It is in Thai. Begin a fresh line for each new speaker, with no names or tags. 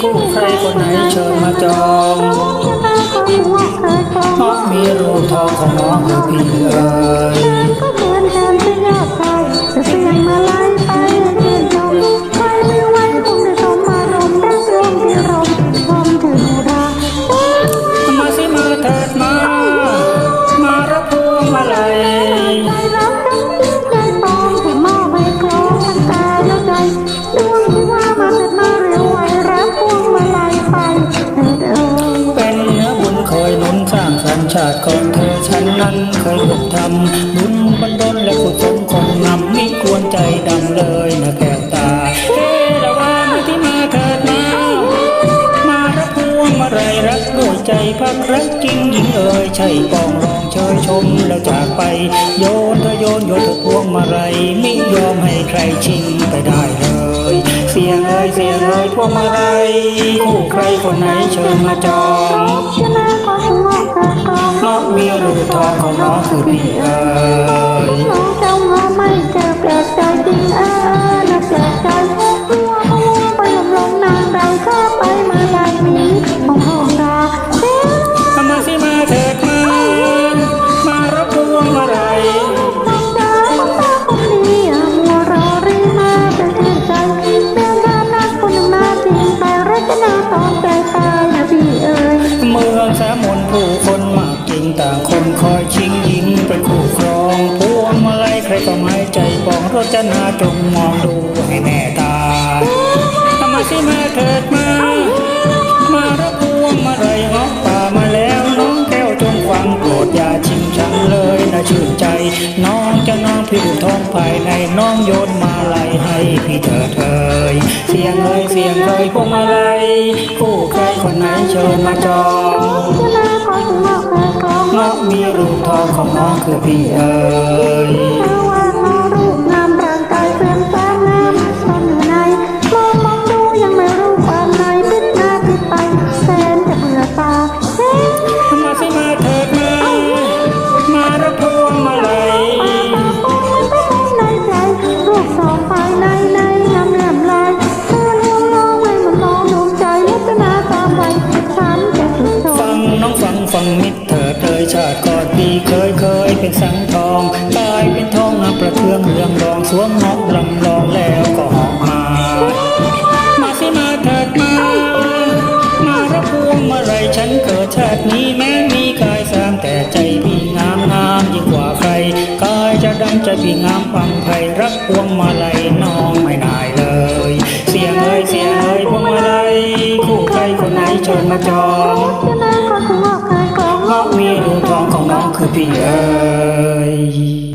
คู่
ใครคนไหนเชิญ
มาจองน้องมี
รูปทองของน้องอยู่พี่เอ๋ยก็เหมือนเดิน
ไปยอดใจจะเสียงมาลา ติก่อนเธอฉันนั้นเคยร่วมทำบุญบันดลและกุศลคงนำมิควรใจดำเลยนะแก้วตาเฮ้ละว่ามาที่มาเถิดมา มารับพวงมาลัยรักด้วยใจพักรักจริงหญิงเอ่ยใช่ปองรองเชยชมแล้วจากไป โยนเธอโยนโยนเธอพวงมาลัยมิยอมให้ใครชิงไปได้เลยเสียงเอ่ยเสียงเอ่ยพวงมาลัยคู่ใครคนไหนเชิญมาจอง
ชนะขอสง
มียลูกทองของน้องคือพี่เอ๋ย
รก็ไม่ใจปอ
งรจนาจงมองดูให้แน่ตามาสิมาเถิดมา มารับพวงมาลัยงอกป่ามาแล้วน้องแก้วจงฟังโปรดอย่าชิงชังเลยนะชื่นใจ น้องจะน้องพี่ดูท้องภายในน้องโยนมาลัยให้พี่เถิดเอ่ยเสียงเอ่ยเสียงเอ่ยพวงมาลัยคู่ใครคนไหนเชิญมาจอง
ชนะขอสงบเกิดกอง
น้องมีรูปทองของน้องคือพี่เอ๋ย
มิต
ร
เถิ
ดเลยชาติก่อนปีเคยเคยเป็นสังทองกลายเป็นทองนับประเทืองเรืองรองสวมหาะลำลองแล้วก็หาะมา มาสิมาเถิดมา มารับพวงมาลัยฉันเกิดชาตินี้แม้มีกายสามแต่ใจพี่งามงามยิ่งกว่าใครกายจะดำใจพี่งามพังไพรับพวงมาลัยน้องไม่ได้เลย เสียงเอ้ยเสียงเอ้ยพวงมาลัยคู่ใครคนไหนชิญมาจอง
เราะ
มีดูทองของน้องคือพี่เอ๋ย